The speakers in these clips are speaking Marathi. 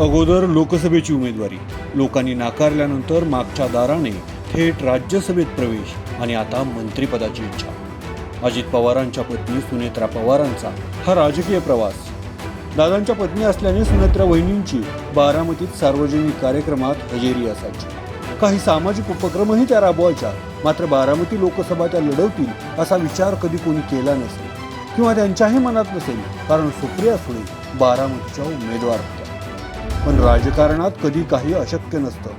अगोदर लोकसभेची उमेदवारी. लोकांनी नाकारल्यानंतर मागच्या दाराने थेट राज्यसभेत प्रवेश आणि आता मंत्रिपदाची इच्छा. अजित पवारांच्या पत्नी सुनेत्रा पवारांचा हा राजकीय प्रवास. दादांच्या पत्नी असल्याने सुनेत्रा वहिनींची बारामतीत सार्वजनिक कार्यक्रमात हजेरी असायची. काही सामाजिक उपक्रमही त्या राबवायच्या. मात्र बारामती लोकसभा त्या लढवतील असा विचार कधी कोणी केला नसेल किंवा त्यांच्याही मनात नसेल कारण सुप्रिया सुळे बारामतीच्या उमेदवार पण राजकारणात कधी काही अशक्य नसतं.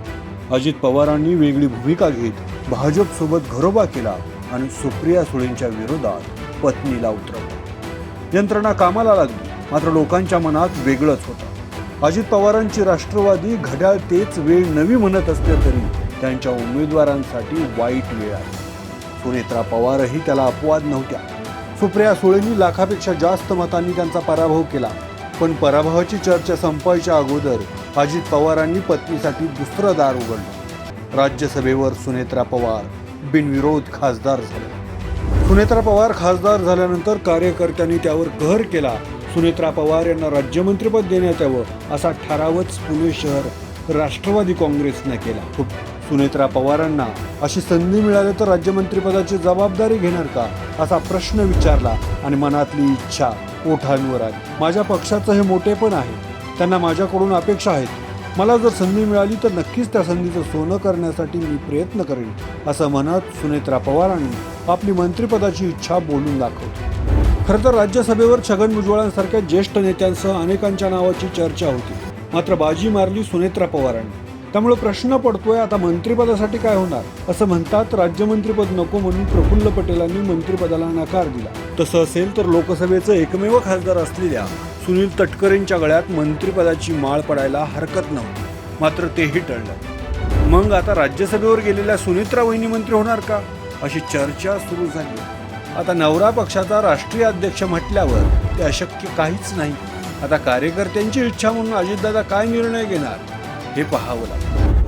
अजित पवारांनी वेगळी भूमिका घेत भाजपसोबत घरोबा केला आणि सुप्रिया सुळेंच्या विरोधात पत्नीला उतरवलं. यंत्रणा कामाला लागली मात्र लोकांच्या मनात वेगळंच होतं. अजित पवारांची राष्ट्रवादी घड्याळ तेच वेळ नवी म्हणत असले तरी त्यांच्या उमेदवारांसाठी वाईट वेळ आहे. सुनेत्रा पवारही त्याला अपवाद नव्हत्या. सुप्रिया सुळेंनी लाखापेक्षा जास्त मतांनी त्यांचा पराभव केला. पण पराभवाची चर्चा संपायच्या अगोदर अजित पवारांनी पत्नीसाठी दुसरं दार उघडलं. राज्यसभेवर सुनेत्रा पवार बिनविरोध खासदार झाल्या सुनेत्रा पवार खासदार झाल्यानंतर कार्यकर्त्यांनी त्यावर कहर केला. सुनेत्रा पवार यांना राज्यमंत्रीपद देण्यात यावं असा ठरावच पुणे शहर राष्ट्रवादी काँग्रेसनं केला. सुनेत्रा पवारांना अशी संधी मिळाली तर राज्यमंत्रीपदाची जबाबदारी घेणार का? असा प्रश्न विचारला आणि मनातली इच्छा ओठांवर आली. माझ्या पक्षाचं हे मोठेपण आहे. त्यांना माझ्याकडून अपेक्षा आहेत. मला जर संधी मिळाली तर नक्कीच त्या संधीचं सोनं करण्यासाठी मी प्रयत्न करेन असं म्हणत सुनेत्रा पवारांनी आपली मंत्रिपदाची इच्छा बोलून दाखवली. खरं तर राज्यसभेवर छगन भुजबळांसारख्या ज्येष्ठ नेत्यांसह अनेकांच्या नावाची चर्चा होती. मात्र बाजी मारली सुनेत्रा पवारांनी. त्यामुळे प्रश्न पडतोय आता मंत्रिपदासाठी काय होणार? असं म्हणतात राज्यमंत्रीपद नको म्हणून प्रफुल्ल पटेलांनी मंत्रिपदाला नकार दिला. तसं असेल तर लोकसभेचं एकमेव खासदार असलेल्या सुनील तटकरेंच्या गळ्यात मंत्रिपदाची माळ पडायला हरकत नव्हती. मात्र तेही टळलं. मग आता राज्यसभेवर गेलेल्या सुनित्रा वहिनी मंत्री होणार का? अशी चर्चा सुरू झाली. आता नवरा पक्षाचा राष्ट्रीय अध्यक्ष म्हटल्यावर ते अशक्य काहीच नाही. आता कार्यकर्त्यांची इच्छा म्हणून अजितदादा काय निर्णय घेणार? हे पाहावं लागतं.